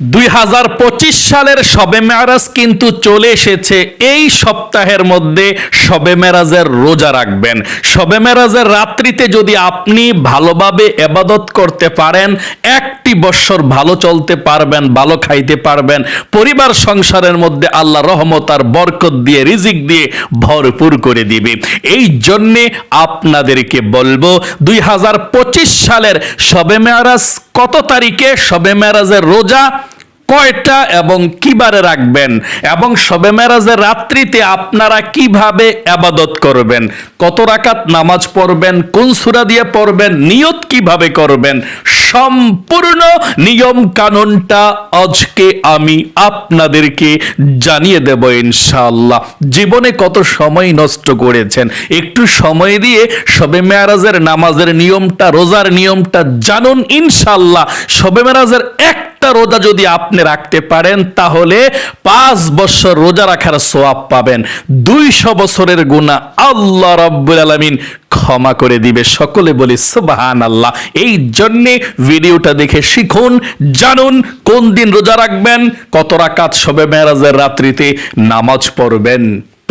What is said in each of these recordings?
দুই হাজার পঁচিশ সালের শবে মেরাজ কিন্তু চলে এসেছে। এই সপ্তাহের মধ্যে শবে মেরাজের রোজা রাখবেন। শবে মেরাজের রাত্রিতে যদি আপনি ভালোভাবে এবাদত করতে পারেন, একটি বৎসর ভালো চলতে পারবেন, ভালো খাইতে পারবেন, পরিবার সংসারের মধ্যে আল্লাহ রহমত আর বরকত দিয়ে, রিজিক দিয়ে ভরপুর করে দিবে। এই জন্যে আপনাদেরকে বলব, দুই হাজার পঁচিশ সালের শবে মেরাজ কত তারিখে শবে মেরাজের রোজা, কয়টা এবং কিবারে রাখবেন? এবং শবে মেরাজের রাত্রিতে আপনারা কীভাবে আবাদত করবেন? কত রাকাত নামাজ পড়বেন? কোন সুরা দিয়ে পড়বেন? নিয়ত কীভাবে করবেন? সম্পূর্ণ নিয়ম কানুনটা আজকে আমি আপনাদেরকে জানিয়ে দেব ইনশাআল্লাহ। জীবনে কত সময় নষ্ট করেছেন? একটু সময় দিয়ে শবে মেয়ারাজের নামাজের নিয়মটা, রোজার নিয়মটা জানুন ইনশাআল্লাহ। শবে মেয়ারাজের একটা রোজা যদি আপনি রাখতে পারেন, তাহলে পাঁচ বছর রোজা রাখার সোয়াব পাবেন। দুইশো বছরের গুণা আল্লাহ রাব্বুল আলামিন ক্ষমা করে দিবে। সকলে বলি সুবাহান আল্লাহ এই জন্যে ভিডিওটা দেখে শিখুন, জানুন, কোন দিন রোজা রাখবেন, কত রাকাত সবে মেরাজের রাত্রিতে নামাজ পড়বেন।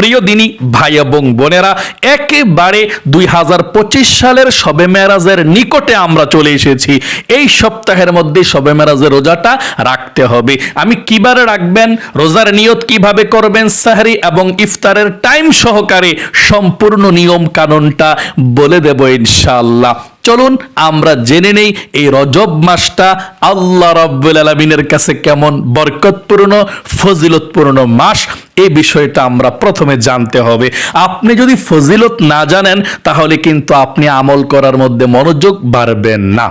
প্রিয় দিনী, ভাই এবং বোনেরা, একেবারে দুই হাজার পঁচিশ সালের শবে মেরাজের নিকটে আমরা চলে এসেছি। এই সপ্তাহের মধ্যে শবে মেরাজের রোজাটা রাখতে হবে। আমি কিবারে রাখবেন, রোজার নিয়ত কীভাবে করবেন, সাহারি এবং ইফতারের টাইম সহকারে সম্পূর্ণ নিয়ম কানুনটা বলে দেব ইনশাআল্লাহ। চলুন, আমরা জেনে নেই এই রজব মাসটা আল্লাহ রাব্বুল আলামিনের কাছে কেমন বরকতপূর্ণ, ফজিলতপূর্ণ মাস এই বিষয়টা আমরা প্রথমে জানতে হবে। আপনি যদি ফজিলত না জানেন, তাহলে কিন্তু আপনি আমল করার মধ্যে মনোযোগ বাড়বেন না।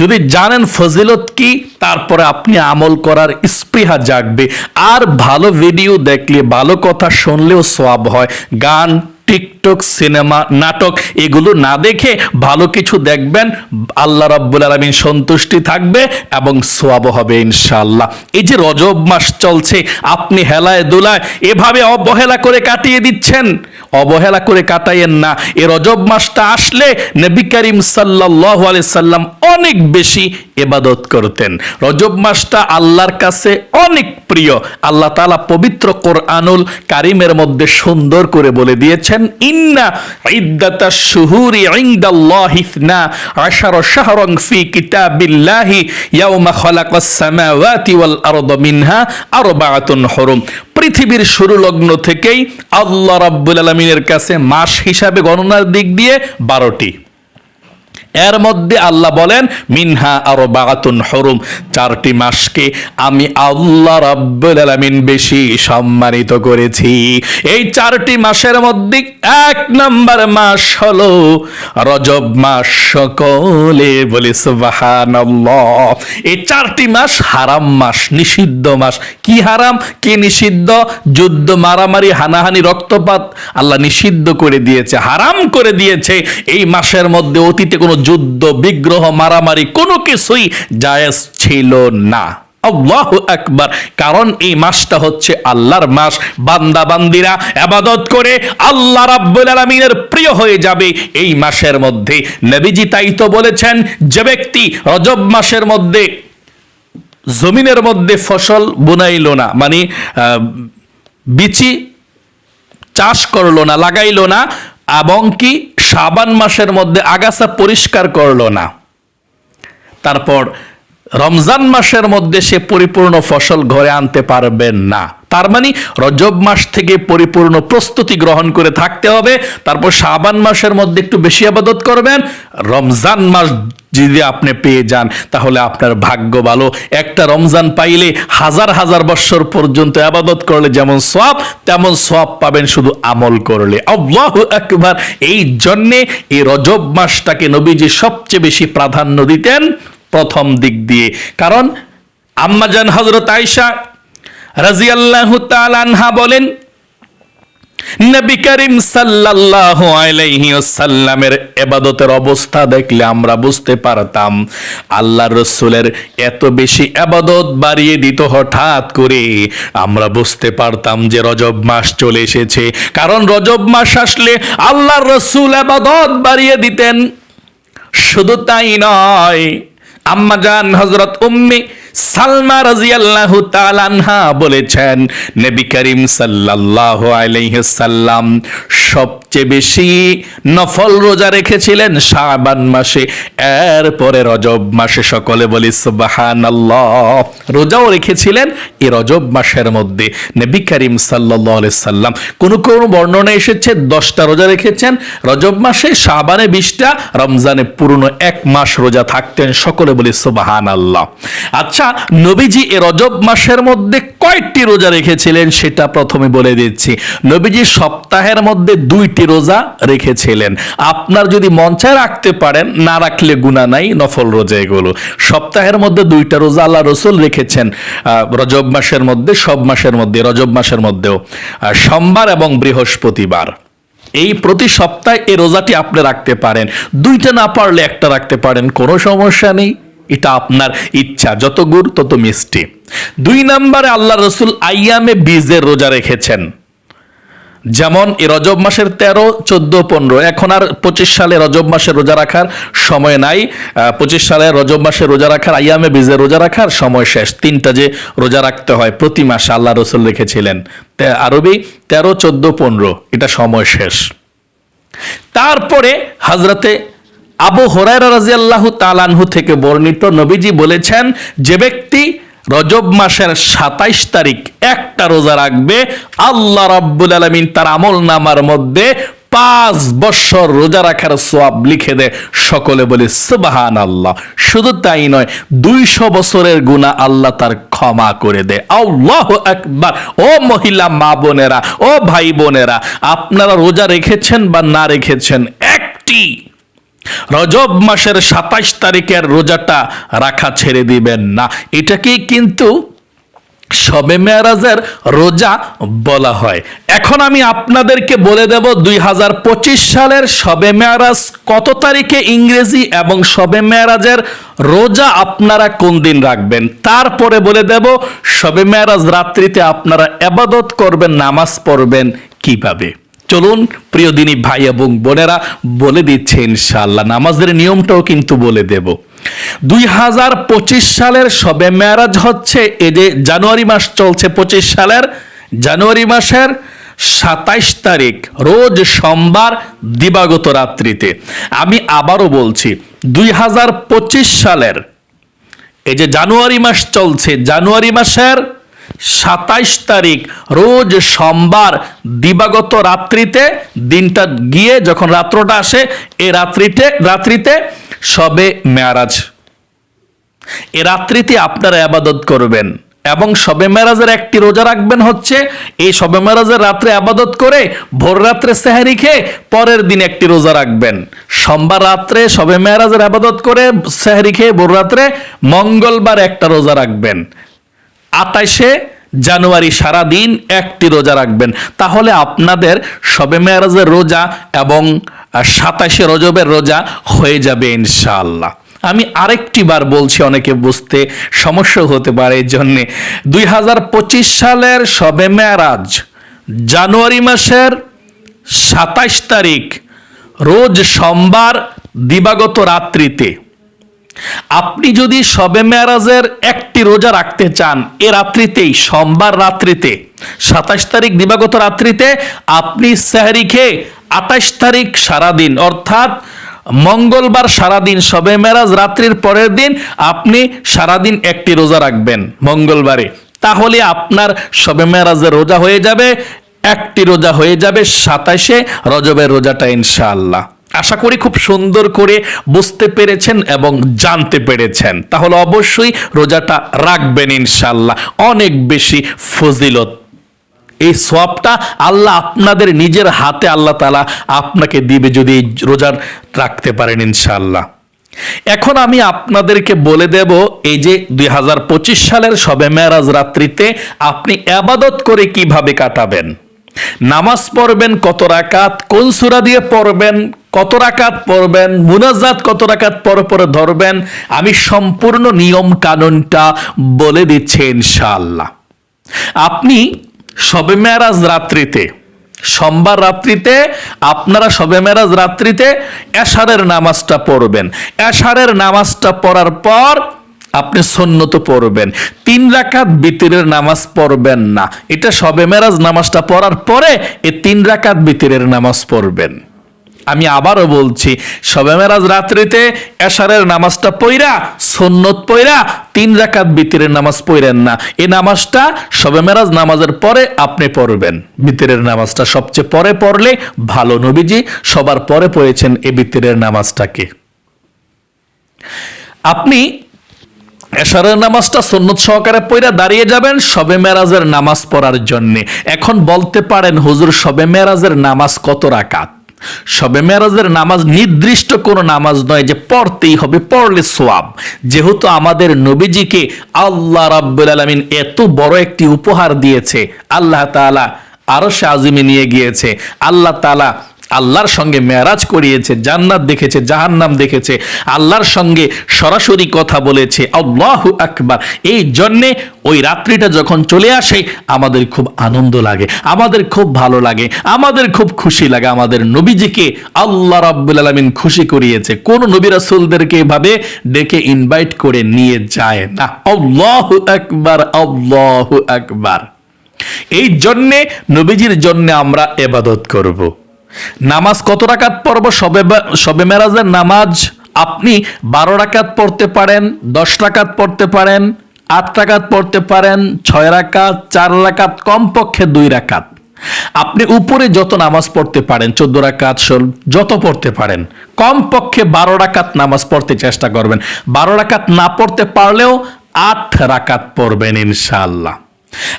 যদি জানেন ফজিলত কি, তারপরে আপনি আমল করার স্পৃহা জাগবে। আর ভালো ভিডিও দেখলে, ভালো কথা শুনলেও সোয়াব হয়। গান টিকটক, সিনেমা, নাটক, এগুলো না দেখে ভালো কিছু দেখবেন, আল্লাহ রাব্বুল আলামিন সন্তুষ্টি থাকবে এবং সোয়াব হবে ইনশাআল্লাহ। এই যে রজব মাস চলছে, আপনি হেলায় দোলায় এভাবে অবহেলা করে কাটিয়ে দিচ্ছেন? অবহেলা করে কাটাইয়েন না। এ রজব মাসটা আসলে নবী করিম সাল্লাল্লাহু আলাইহি সাল্লাম অনেক বেশি এবাদত করতেন। রজব মাসটা আল্লাহর কাছে অনেক প্রিয়। আল্লাহ তাআলা পবিত্র কোরআনুল কারিমের মধ্যে সুন্দর করে বলে দিয়েছেন, ইন্না শুহুরি আশারা শাহরান ফি কিতাবিল্লাহি ইয়াউমা সামাওয়াতি ওয়াল আরদা মিনহা আরবাআতুন হুরুম। পৃথিবীর শুরু লগ্ন থেকেই আল্লাহ রাব্বুল আলমিনের কাছে মাস হিসাবে গণনার দিক দিয়ে বারোটি। এর মধ্যে আল্লাহ বলেন, মিনহা আরও বাগাতুন হরুম চারটি মাসকে আমি আল্লাহ রাব্বুল আলামিন বেশি সম্মানিত করেছি। এই চারটি মাসের মধ্যে এক নাম্বার মাস হলো রজব মাস সকলে বলি, সুবহানাল্লাহ এই চারটি মাস হারাম মাস, নিষিদ্ধ মাস। কি হারাম, কি নিষিদ্ধ? যুদ্ধ, মারামারি, হানাহানি, রক্তপাত আল্লাহ নিষিদ্ধ করে দিয়েছে, হারাম করে দিয়েছে। এই মাসের মধ্যে অতীতে কোনো যুদ্ধ, বিগ্রহ, মারামারি কোনো কিছুই জায়েজ ছিল না। আল্লাহ আকবার। কারণ এই মাসটা হচ্ছে আল্লাহর মাস। বান্দা, বান্দিরা আবাদত করে আল্লাহ রাব্বুল আলামিনের প্রিয় হয়ে যাবে এই মাসের মধ্যে। নবীজি তাই তো বলেছেন, যে ব্যক্তি রজব মাসের মধ্যে জমিনের মধ্যে ফসল বুনাইল না মানে বিচি চাষ করল না, লাগাইলো না, এবং কি শাবান মাসের মধ্যে আগাছা পরিষ্কার করল না। তারপর রমজান মাসের মধ্যে সে পরিপূর্ণ ফসল ঘরে আনতে পারবেন না। তার মানে রজব মাস থেকে পরিপূর্ণ প্রস্তুতি গ্রহণ করে থাকতে হবে। তারপর শাবান মাসের মধ্যে একটু বেশি আবাদত করবেন। রমজান মাস যদি আপনি পেয়ে যান, তাহলে আপনার ভাগ্য ভালো। একটা রমজান পাইলে হাজার হাজার বছর পর্যন্ত আবাদত করলে যেমন সব তেমন সব পাবেন শুধু আমল করলে। আল্লাহু একবার এই জন্যে এই রজব মাসটাকে নবীজি সবচেয়ে বেশি প্রাধান্য দিতেন প্রথম দিক দিয়ে। কারণ আম্মাজান হজরত আয়সা রাজিয়াল্লাহু তাআলা আনহা বলেন নবী করিম সাল্লাল্লাহু আলাইহি ওয়াসাল্লামের ইবাদতের অবস্থা দেখলে আমরা বুঝতে পারতাম, আল্লাহর রাসূলের এত বেশি ইবাদত বাড়িয়ে দিত হঠাৎ করে। আমরা বুঝতে পারতাম যে রজব মাস চলে এসেছে, কারণ রজব মাস আসলে আল্লাহর রাসূল ইবাদত বাড়িয়ে দিতেন। শুধু তাই নয় আম্মাজান হযরত উম্মি সালমা রাজিয়াল্লাহু তাআলাহা বলেছেন, নবী করিম সাল্লাল্লাহু আলাইহি সাল্লাম সবচেয়ে বেশি নফল রোজা রেখেছিলেন শাবান মাসে। এরপরে রজব মাসে সকলে বলি, সুবহানাল্লাহ। রোজাও রেখেছিলেন এই রজব মাসের মধ্যে। নবী করিম সাল্লাল্লাহু আলাইহি সাল্লাম কোন কোন বর্ণনা এসেছে, দশটা রোজা রেখেছেন। রজব মাসে শাবানে বিশটা, রমজানে পুরনো এক মাস রোজা থাকতেন। সকলে বলি সুবাহান আল্লাহ আচ্ছা নবীজি এ রজব মাসের মধ্যে কয়টি রোজা রেখেছিলেন সেটা প্রথমে বলে দিচ্ছি। নবীজি সপ্তাহের মধ্যে দুইটি রোজা রেখেছিলেন। আপনার যদি মন চায় রাখতে পারেন, না রাখলে গুণা নাই, নফল রোজা এগুলো। সপ্তাহের মধ্যে দুইটা রোজা আল্লাহ রসুল রেখেছেন। রজব মাসের মধ্যে, সব মাসের মধ্যে, রজব মাসের মধ্যেও। সোমবার এবং বৃহস্পতিবার। এই প্রতি সপ্তাহে এই রোজাটি আপনি রাখতে পারেন। দুইটা না পারলে একটা রাখতে পারেন, কোনো সমস্যা নেই। এটা আপনার ইচ্ছা, যত গুড় তত মিষ্টি। দুই নম্বরে আল্লাহ রসুল আইয়ামে বীজের রোজা রেখেছেন। যেমন রজব মাসের তেরো, চোদ্দ, পনেরো, এখন আর পঁচিশ সালে রজব মাসে রোজা রাখার সময় নাই। পঁচিশ সালে রজব মাসে রোজা রাখার আইয়ামে বীজের রোজা রাখার সময় শেষ। তিনটা যে রোজা রাখতে হয় প্রতি মাসে আল্লাহ রসুল রেখেছিলেন। আরবি, তেরো, চোদ্দ, পনেরো, এটা সময় শেষ। তারপরে হজরতে আবু হরাইরা রাজিয়াল্লাহু তালানহু থেকে বর্ণিত নবীজি বলেছেন, যে ব্যক্তি রজব মাসের সাতাইশ তারিখ একটা রোজা রাখবে, আল্লাহ রাব্বুল আলমিন তার আমল নামার মধ্যে পাঁচ বছর রোজা রাখার সোয়াব লিখে দে সকলে বলে সুবাহান আল্লাহ শুধু তাই নয়, দুইশো বছরের গুণা আল্লাহ তার ক্ষমা করে দেয়। আল্লাহ একবার ও মহিলা, মা বোনেরা, ও ভাই বোনেরা, আপনারা রোজা রেখেছেন বা না রেখেছেন? একটি। রজব মাসের সাতাশ তারিখের রোজাটা রাখা ছেড়ে দিবেন না। এটাকেই কিন্তু শবে মেয়ারাজের রোজা বলা হয়। এখন আমি আপনাদেরকে বলে দেব দুই হাজার পঁচিশ সালের শবে মেয়ারাজ কত তারিখে ইংরেজি এবং শবে মেয়ারাজের রোজা আপনারা কোন দিন রাখবেন? তারপরে বলে দেব শবে মেয়ারাজ রাত্রিতে আপনারা এবাদত করবেন, নামাজ পড়বেন কীভাবে? চলুন, প্রিয় দিনী ভাই এবং বোনেরা, বলে দিচ্ছে ইনশাল্লাহ নামাজের নিয়মটাও কিন্তু বলে দেব। দুই হাজার পঁচিশ সালের সবে মেয়ারাজ হচ্ছে, এই যে জানুয়ারি মাস চলছে পঁচিশ সালের, জানুয়ারি মাসের সাতাইশ তারিখ, রোজ সোমবার দিবাগত রাত্রিতে। আমি আবারও বলছি, দুই হাজার পঁচিশ সালের, এই যে জানুয়ারি মাস চলছে, জানুয়ারি মাসের সাতাইশ তারিখ রোজ সোমবার দিবাগত রাত্রিতে, দিনটা গিয়ে যখন রাত্রটা আসে এই রাত্রিতে রাত্রিতে সবে মেয়ারাজ। এ রাত্রিতে আপনারা আবাদত করবেন এবং সবে মেরাজের একটি রোজা রাখবেন হচ্ছে, এই সবে মেরাজের রাত্রে আবাদত করে ভোর রাত্রে সেহারি খেয়ে পরের দিন একটি রোজা রাখবেন। সোমবার রাত্রে সবে মেরাজের আবাদত করে সেহারি খেয়ে ভোর রাত্রে মঙ্গলবার একটা রোজা রাখবেন। আটাইশে জানুয়ারি সারা দিন একটি রোজা রাখবেন। তাহলে আপনাদের সবে মেয়ারাজের রোজা এবং সাতাশে রজবের রোজা হয়ে যাবে ইনশাআল্লাহ। আমি আরেকটি বার বলছি, অনেকে বুঝতে সমস্যা হতে পারে এই জন্যে। দুই হাজার পঁচিশ সালের সবে মেয়ারাজ, জানুয়ারি মাসের সাতাশ তারিখ, রোজ সোমবার দিবাগত রাত্রিতে। আপনি যদি সবে মেয়ারাজের একটি রোজা রাখতে চান, এ রাত্রিতেই, সোমবার রাত্রিতে, সাতাশ তারিখ দিবাগত রাত্রিতে, আপনি সেহারি খেয়ে আঠাশ তারিখ সারাদিন, অর্থাৎ মঙ্গলবার সারাদিন, সবে মেরাজ রাত্রির পরের দিন আপনি সারাদিন একটি রোজা রাখবেন মঙ্গলবারে। তাহলে আপনার সবে মেরাজের রোজা হয়ে যাবে, একটি রোজা হয়ে যাবে সাতাশে রজবের রোজাটা ইনশাআল্লাহ। আশা করি খুব সুন্দর করে বুঝতে পেরেছেন এবং জানতে পেরেছেন। তাহলে অবশ্যই রোজাটা রাখবেন ইনশাল্লাহ অনেক বেশি ফজিলত। এই সবটা আল্লাহ আপনাদের নিজের হাতে আল্লাহ তালা আপনাকে দিবে যদি এই রোজার রাখতে পারেন ইনশাল্লাহ এখন আমি আপনাদেরকে বলে দেব, এই যে দুই হাজার পঁচিশ সালের সবে মেয়ারাজ রাত্রিতে আপনি আবাদত করে কীভাবে কাটাবেন? নামাজ পড়বেন কত রাকাত? কোন সূরা দিয়ে পড়বেন? কত রাকাত পড়বেন? মুনাজাত কত রাকাত পর পরে ধরবেন? আমি সম্পূর্ণ নিয়ম কানুনটা বলে দিচ্ছি ইনশাআল্লাহ। আপনি সবে মেয়ারাজ রাত্রিতে, সোমবার রাত্রিতে, আপনারা সবে মেরাজ রাত্রিতে এশারের নামাজটা পড়বেন। এশারের নামাজটা পড়ার পর আপনি সন্নত পড়বেন। তিন রাকাত বিতিরের নামাজ পড়বেন না। এটা সবে মেরাজ নামাজটা পড়ার পরে এই তিন রাকাত বিতিরের নামাজ পড়বেন। আমি আবারও বলছি সবে মেরাজ রাত্রিতে এশারের নামাজটা পইরা, সন্নত পইরা, তিন রাকাত বিতিরের নামাজ পড়েন না। এই নামাজটা সবে মেরাজ নামাজের পরে আপনি পড়বেন। বিতিরের নামাজটা সবচেয়ে পরে পড়লে ভালো নবীজি সবার পরে পড়েছেন এই বিতিরের নামাজটাকে। আপনি এশারের নামাজটা সন্নত সহকারে পইরা দাঁড়িয়ে যাবেন সবে মেরাজের নামাজ পড়ার জন্যে। এখন বলতে পারেন, হুজুর সবে মেরাজের নামাজ কত রাকাত? সবে মেরাজের নামাজ নির্দিষ্ট কোনো নামাজ নয় যে পড়তেই হবে, পড়লে সোয়াব যেহেতু আমাদের নবীজিকে আল্লাহ রাব্বুল আলমিন এত বড় একটি উপহার দিয়েছে, আল্লাহ তালা আরও সে আজিমে নিয়ে গিয়েছে, আল্লাহ তাআলা আল্লাহর সঙ্গে মেরাজ করিয়েছে, জান্নাত দেখেছে, জাহান্নাম দেখেছে, আল্লাহর সঙ্গে সরাসরি কথা বলেছে, আল্লাহু আকবার। এই জন্যে ওই রাত্রিটা যখন চলে আসে, আমাদের খুব আনন্দ লাগে, আমাদের খুব ভালো লাগে, আমাদের খুব খুশি লাগে, আমাদের নবীজিকে আল্লাহ রাব্বুল আলামিন খুশি করিয়েছে। কোন নবী রাসূলদেরকে এভাবে ডেকে ইনভাইট করে নিয়ে যায় না। আল্লাহু আকবার আল্লাহু আকবার। এই জন্যে, নবীজির জন্য আমরা এবাদত করব। নামাজ কত রাকাত পড়ব? সবে সবে মেরাজের নামাজ আপনি বারো রাকাত পড়তে পারেন, দশ রাকাত পড়তে পারেন, আট রাকাত পড়তে পারেন, ছয় রাকাত, চার রাকাত, কমপক্ষে দুই রাকাত। আপনি উপরে যত নামাজ পড়তে পারেন, চোদ্দ রাকাত যত পড়তে পারেন, কমপক্ষে বারো রাকাত নামাজ পড়তে চেষ্টা করবেন। বারো রাকাত না পড়তে পারলেও আট রাকাত পড়বেন ইনশাআল্লাহ।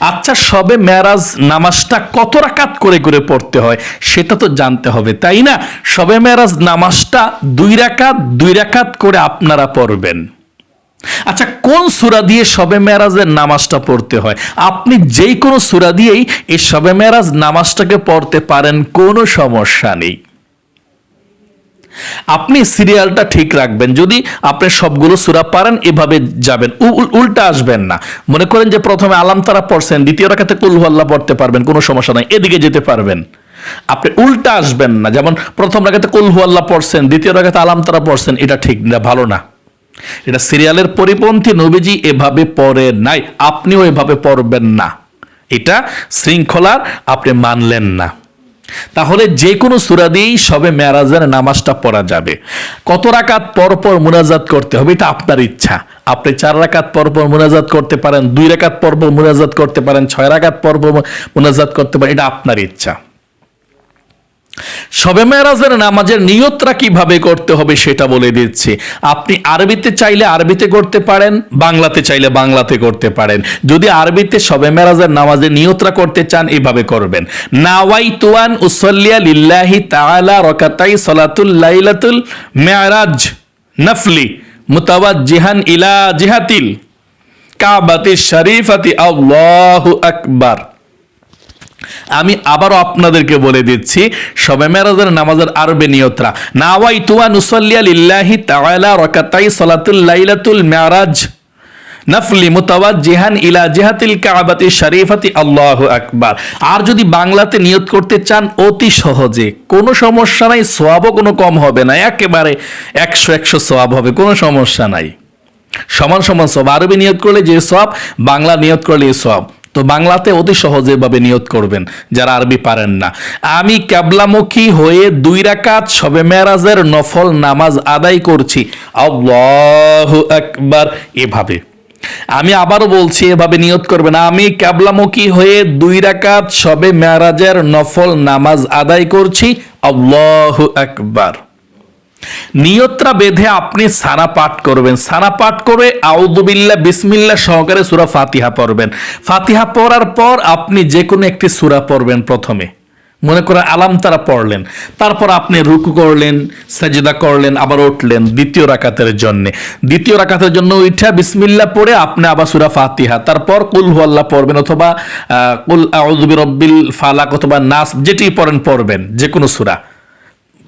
আচ্ছা সবে মেরাজ নামাজটা কত রাকাত করে করে পড়তে হয় সেটা তো জানতে হবে, তাই না? সবে মেরাজ নামাজটা দুই রাকাত দুই রাকাত করে আপনারা পড়বেন। আচ্ছা কোন সুরা দিয়ে সবে মেরাজের নামাজটা পড়তে হয়? আপনি যেই কোনো সুরা দিয়েই এই সবে মেরাজ নামাজটাকে পড়তে পারেন, কোনো সমস্যা নেই। আপনি সিরিয়ালটা ঠিক রাখবেন। যদি আপনি সবগুলো সুরা পারেন, এভাবে যাবেন। উল্টা আসবেন না। মনে করেন যে প্রথমে আলাম তারা পড়ছেন, দ্বিতীয় রাখাতে কুলহুয়াল্লাহ পড়তে পারবেন, কোনো সমস্যা নাই, এদিকে যেতে পারবেন। আপনি উল্টা আসবেন না। যেমন প্রথম রাখাতে কুলহুয়াল্লাহ পড়ছেন, দ্বিতীয় রাখাতে আলাম তারা পড়ছেন, এটা ঠিক না, ভালো না। এটা সিরিয়ালের পরিপন্থী নবীজি এভাবে পড়ে নাই, আপনিও এভাবে পড়বেন না। এটা শৃঙ্খলার, আপনি মানলেন না। তাহলে যে কোনো সুরা দিয়েই সবে মেরাজের নামাজটা পড়া যাবে। কত রাকাত পরপর পর মুনাজাত করতে হবে এটা আপনার ইচ্ছা। আপনি চার রাকাত পরপর মোনাজাত করতে পারেন, দুই রাকাত পর পর মুনাজাত করতে পারেন, ছয় রাকাত পরপর মুনাজাত করতে পারেন, এটা আপনার ইচ্ছা। সবে মেরাজের নামাজের নিয়তটা কীভাবে করতে হবে সেটা বলে দিচ্ছি। আপনি আরবিতে চাইলে আরবিতে করতে পারেন, বাংলাতে চাইলে বাংলাতে করতে পারেন। যদি আরবিতে সবে মেরাজের নামাজের নিয়তরা করতে চান, এভাবে করবেন। নাওয়াই তুয়ান উসল্লিয়া লিল্লাহি তাআলা রকাতাই সলাতুল লাইলাতুল মেরাজ নফলি মুতাওয়াজ্জিহান ইলা জিহাতিল কাবাতি শরীফাতি আল্লাহু আকবার। আমি আবারও আপনাদেরকে বলে দিচ্ছি, সবে মেরাজের নামাজের আরবে নিয়তরা। নাওয়াই তুয়া নুসল্লিয়া লিল্লাহি তাআলা রাকাতাই সালাতুল লাইলাতুল মিরাজ। নফলি মুতাওয়াজ্জিহান ইলা জিহাতিল কাবাতি শরীফাতি, আল্লাহু আকবার। আর যদি বাংলাতে নিয়ত করতে চান, অতি সহজে। কোনো সমস্যা নাই, সোয়াবও কোনো কম হবে না। একেবারে একশো একশো সোয়াব হবে, কোনো সমস্যা নাই। সমান সমান সব আরবি নিয়ত করলে যে সব বাংলা নিয়ত করলে সব তো বাংলাতে অতি সহজে ভাবে নিয়ত করবেন, যারা আরবি পারেন না। আমি ক্যাবলামুখী হয়ে দুই রাকাত সবে মেরাজের নফল নামাজ আদায় করছি। আল্লাহু আকবার, এভাবে। আমি আবারও বলছি, এভাবে নিয়ত করবেন। আমি ক্যাবলামুখী হয়ে দুই রাকাত সবে মেরাজের নফল নামাজ আদায় করছি। আল্লাহু আকবার। নিয়ত্রা বেঁধে আপনি সানা পাঠ করবেন। সানা পাঠ করে আউদুবিল্লা বিসমিল্লা সহকারে সুরা ফাতিহা পড়বেন। ফাতিহা পড়ার পর আপনি যে কোনো একটি সুরা পড়বেন প্রথমে। মনে করে আলাম তারা পড়লেন। তারপর আপনি রুকু করলেন, সাজিদা করলেন, আবার উঠলেন দ্বিতীয় রাকাতের জন্য। দ্বিতীয় রাকাতের জন্য উঠা বিসমিল্লা পড়ে আপনি আবার সুরা ফাতিহা। তারপর কুল হুয়াল্লাহ পড়বেন অথবা কুল আউযুবি রব্বিল ফালাক অথবা নাস, যেটি পড়েন পড়বেন যে কোনো সুরা।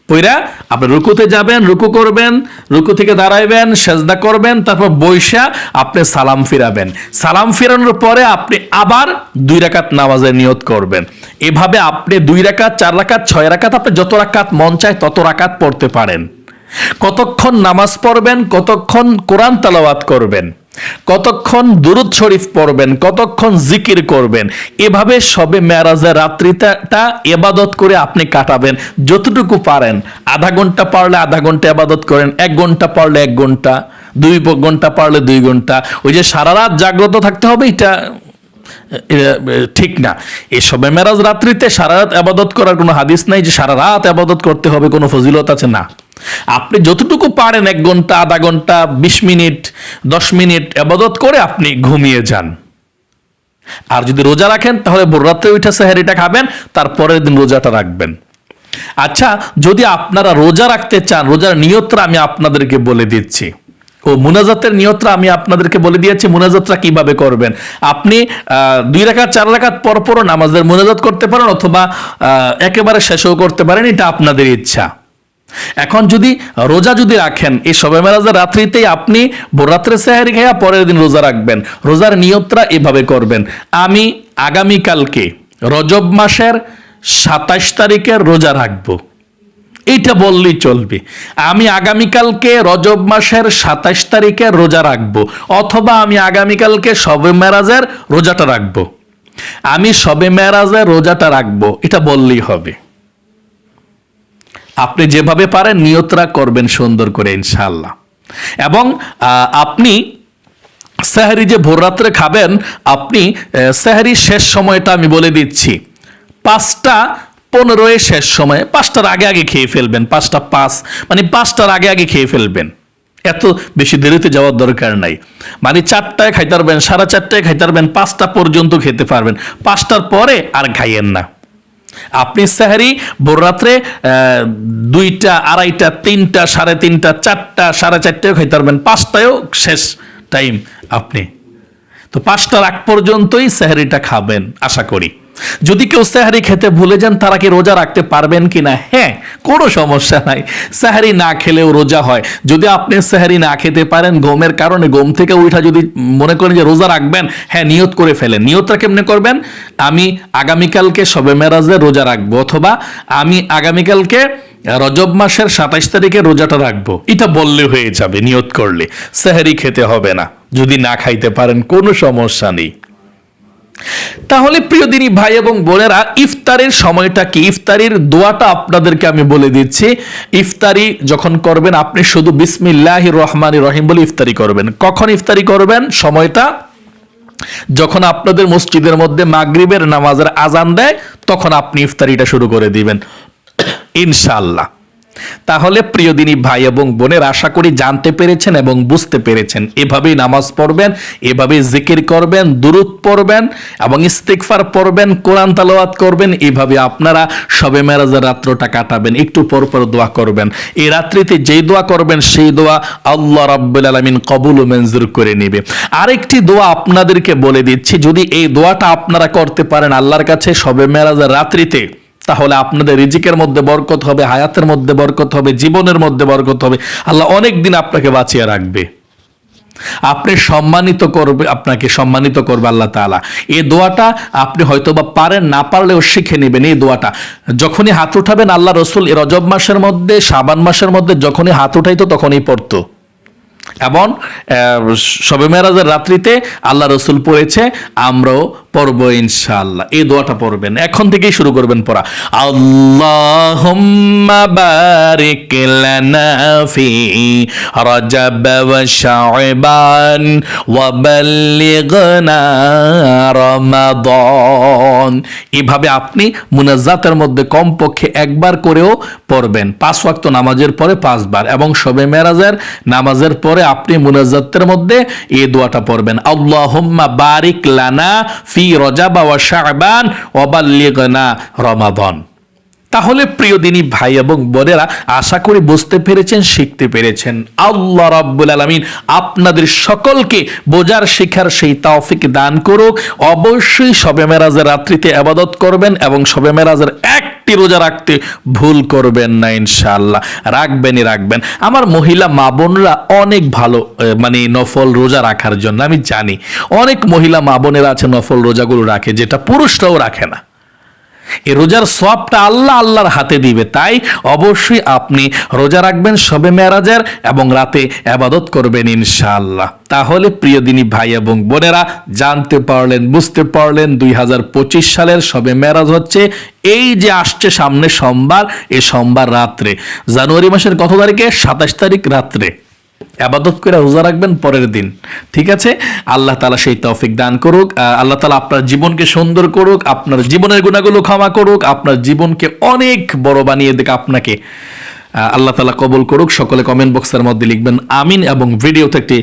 পইরা আপনি রুকুতে যাবেন, রুকু করবেন, রুকু থেকে দাঁড়াইবেন, সেজদা করবেন, তারপর বৈশা আপনি সালাম ফিরাবেন। সালাম ফিরানোর পরে আপনি আবার দুই রাকাত নামাজের নিয়ত করবেন। এভাবে আপনি দুই রাকাত, চার রাকাত, ছয় রাকাত, আপনি যত রাকাত মন চায় তত রাকাত পড়তে পারেন। কতক্ষণ নামাজ পড়বেন, কতক্ষণ কোরআন তালাওয়াত করবেন। কতক্ষণ দুরুদ শরীফ পড়বেন, কতক্ষণ জিকির করবেন, এভাবে সবে মেয়ারাজের রাত্রিটা এবাদত করে আপনি কাটাবেন, যতটুকু পারেন। আধা ঘণ্টা পারলে আধা ঘণ্টা এবাদত করেন, এক ঘণ্টা পারলে এক ঘণ্টা, দুই ঘণ্টা পারলে দুই ঘণ্টা। ওই যে সারা রাত জাগ্রত থাকতে হবে, এটা ঠিক না। এই সবে মেরাজ রাত্রিতে সারা রাত আবাদত করার কোনো হাদিস নাই যে সারা রাত আবাদত করতে হবে, কোনো ফজিলত আছে? না। আপনি যতটুকু পারেন এক ঘণ্টা, আধা ঘণ্টা, বিশ মিনিট, দশ মিনিট আবাদত করে আপনি ঘুমিয়ে যান। আর যদি রোজা রাখেন, তাহলে ভোররাত্রে উঠে সেহারিটা খাবেন, তারপরের দিন রোজাটা রাখবেন। আচ্ছা যদি আপনারা রোজা রাখতে চান, রোজার নিয়তটা আমি আপনাদেরকে বলে দিচ্ছি। ও মুনাজাতের নিয়তটা আমি আপনাদেরকে বলে দিয়েছি, মুনাজাতটা কীভাবে করবেন? আপনি দুই রাকাত, চার রাকাত পর পরও নামাজের মুনাজাত করতে পারেন, অথবা একেবারে শেষও করতে পারেন, এটা আপনাদের ইচ্ছা। এখন যদি রোজা যদি রাখেন, এই সবে মেরাজের রাত্রিতেই আপনি ভোররাত্রে সেহারি খাইয়া পরের দিন রোজা রাখবেন। রোজার নিয়তটা এভাবে করবেন। আমি আগামীকালকে রজব মাসের সাতাশ তারিখের রোজা রাখব। এইটা বললেই চলবে। আমি আগামীকালকে রজব মাসের সাতাশ তারিখে রোজা রাখব, অথবা আমি আগামীকালকে সবে মেরাজের রোজাটা রাখব। আমি সবে মেরাজের রোজাটা রাখব, এটা বললেই হবে। আপনি যেভাবে পারেন, নিয়তরা করবেন সুন্দর করে ইনশাল্লাহ এবং আপনি স্যাহারি যে ভোররাত্রে খাবেন, আপনি স্যাহারির শেষ সময়টা আমি বলে দিচ্ছি। পাঁচটা পনেরোয় শেষ সময়ে, পাঁচটার আগে আগে খেয়ে ফেলবেন, পাঁচটা পাঁচ মানে পাঁচটার আগে আগে খেয়ে ফেলবেন। এত বেশি দেরিতে যাওয়ার দরকার নাই। মানে চারটায় খাইতে পারবেন, সাড়ে চারটায় খাইতে পারবেন, পাঁচটা পর্যন্ত খেতে পারবেন। পাঁচটার পরে আর খাইয়েন না। আপনি সাহারি ভোর রাত্রে দুইটা, আড়াইটা, তিনটা, সাড়ে তিনটা, চারটা, সাড়ে চারটায় খাইতে পারবেন, পাঁচটায়ও শেষ টাইম আপনি। তো পাঁচটার আগ পর্যন্তই স্যাহারিটা খাবেন, আশা করি। যদি কেউ স্যাহারি খেতে ভুলে যান, তারা কি রোজা রাখতে পারবেন কি না? হ্যাঁ কোনো সমস্যা নাই। স্যাহারি না খেলেও রোজা হয়। যদি আপনি স্যাহারি না খেতে পারেন, গমের কারণে গম থেকে উঠা যদি মনে করেন যে রোজা রাখবেন হ্যাঁ নিয়ত করে ফেলেন। নিয়তটা কেমনে করবেন? আমি আগামীকালকে সবে মেরাজে রোজা রাখব, অথবা আমি আগামীকালকে রজব মাসের সাতাইশ তারিখে রোজাটা রাখব। এটা বললে হয়ে যাবে, নিয়ত করলে। সেহারি খেতে হবে না। যদি না খাইতে পারেন, কোনো সমস্যা নেই। তাহলে প্রিয় দিনী ভাই এবং বোনেরা, ইফতারের সময়টা কি? ইফতারির দোয়াটা আপনাদেরকে আমি বলে দিচ্ছি। ইফতারি যখন করবেন, আপনি শুধু বিসমিল্লাহ রহমান রহিম বলে ইফতারি করবেন। কখন ইফতারি করবেন? সময়টা যখন আপনাদের মসজিদের মধ্যে মাগরিবের নামাজের আজান দেয়, তখন আপনি ইফতারিটা শুরু করে দিবেন। ইনশাল্লাহ তাহলে প্রিয় দিনী ভাই এবং বোনের, আশা করি জানতে পেরেছেন এবং বুঝতে পেরেছেন। এভাবেই নামাজ পড়বেন, এভাবেই জিকির করবেন, দুরুদ পড়বেন এবং ইস্তিকফার পড়বেন, কোরআন তালাওয়াত করবেন, এভাবে আপনারা সবে মেরাজের রাত্রটা কাটাবেন। একটু পর পর দোয়া করবেন। এই রাত্রিতে যেই দোয়া করবেন, সেই দোয়া আল্লাহ রাব্বুল আলামিন কবুল ও মঞ্জুর করে নেবে। আরেকটি দোয়া আপনাদেরকে বলে দিচ্ছি, যদি এই দোয়াটা আপনারা করতে পারেন, আল্লাহর কাছে সবে মেরাজের রাত্রিতে তাহলে আপনাদের রিজিকের মধ্যে বরকত হবে, হায়াতের মধ্যে বরকত হবে, জীবনের মধ্যে বরকত হবে। আল্লাহ অনেক দিন আপনাকে বাঁচিয়ে রাখবে। আপনি সম্মানিত করবে, আপনাকে সম্মানিত করবে আল্লাহ তাআলা। এই দোয়াটা আপনি হয়তো বা পারেন, না পারলেও শিখে নেবেন এই দোয়াটা। যখনই হাত উঠাবেন আল্লাহ রসুল, এই রজব মাসের মধ্যে, শাবান মাসের মধ্যে যখনই হাত উঠাইতো তখনই পড়তো। এবং শবে মেরাজের রাত্রিতে আল্লাহ রসুল পড়েছে, আমরাও পড়ব ইনশাআল্লাহ। এই দোয়াটা পড়বেন, এখন থেকেই শুরু করবেন পড়া। লানা ফি রজব এভাবে আপনি মুনাজ্জাতের মধ্যে কমপক্ষে একবার করেও পড়বেন। পাঁচ ওয়াক্ত নামাজের পরে পাঁচবার এবং শবে মেরাজের নামাজের পরে আপনি মুনাজ্জাতের মধ্যে এই দোয়াটা পড়বেন। আল্লাহুম্মা বারিক লানা ফি রজাবা ওয়া শাবান ওয়া বাল্লিগনা রমাদান। তাহলে প্রিয় দিনী ভাই এবং বোনেরা, আশা করি বুঝতে পেরেছেন, শিখতে পেরেছেন। আল্লাহ রাব্বুল আলামিন আপনাদের সকলকে বোঝার, শিখার সেই তৌফিক দান করুক। অবশ্যই শবে মেরাজের রাত্রিতে আবাদত করবেন এবং শবে মেরাজের একটি রোজা রাখতে ভুল করবেন না ইনশাল্লাহ রাখবেনই রাখবেন। আমার মহিলা মা বোনরা অনেক ভালো মানে নফল রোজা রাখার জন্য, আমি জানি। অনেক মহিলা মা বোনেরা আছে নফল রোজাগুলো রাখে, যেটা পুরুষরাও রাখে না। এই রোজার সবটা আল্লাহ আল্লাহর হাতে দিবে। তাই অবশ্যই আপনি রোজা রাখবেন সবে মেরাজের এবং রাতে আবাদত করবেন ইনশাআল্লাহ। তাহলে প্রিয় দিনী ভাই এবং বোনেরা, জানতে পারলেন, বুঝতে পারলেন দুই হাজার পঁচিশ সালের সবে মেরাজ হচ্ছে, এই যে আসছে সামনে সোমবার এ সোমবার রাত্রে। জানুয়ারি মাসের কত তারিখে? সাতাশ তারিখ রাত্রে। আবাদত করে রোজা রাখবেন পরের দিন। ঠিক আছে? আল্লাহ তালা সেই তৌফিক দান করুক। আল্লাহ তালা আপনার জীবনকে সুন্দর করুক, আপনার জীবনের গুণাগুলো ক্ষমা করুক, আপনার জীবনকে অনেক বড় বানিয়ে দেখ আপনাকে। আল্লাহ তালা কবুল করুক, সকলে কমেন্ট বক্সের মধ্যে লিখবেন আমিন এবং ভিডিওতে একটি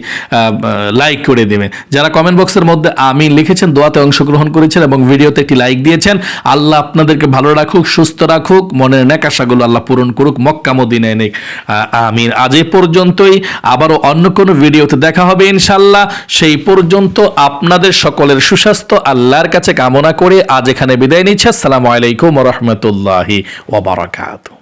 লাইক করে দেবেন। যারা কমেন্ট বক্সের মধ্যে আমিন লিখেছেন, দোয়াতে অংশগ্রহণ করেছেন এবং ভিডিওতে একটি লাইক দিয়েছেন, আল্লাহ আপনাদেরকে ভালো রাখুক, সুস্থ রাখুক, মনের নেকাশাগুলো আল্লাহ পূরণ করুক, মক্কা, মদিনায় নেক আমিন। আজ এ পর্যন্তই, আবারও অন্য কোনো ভিডিওতে দেখা হবে ইনশাল্লাহ সেই পর্যন্ত আপনাদের সকলের সুস্বাস্থ্য, আল্লাহর কাছে কামনা করে আজ এখানে বিদায় নিচ্ছে। আসসালামু আলাইকুম রহমতুল্লাহি ওবরাকাতু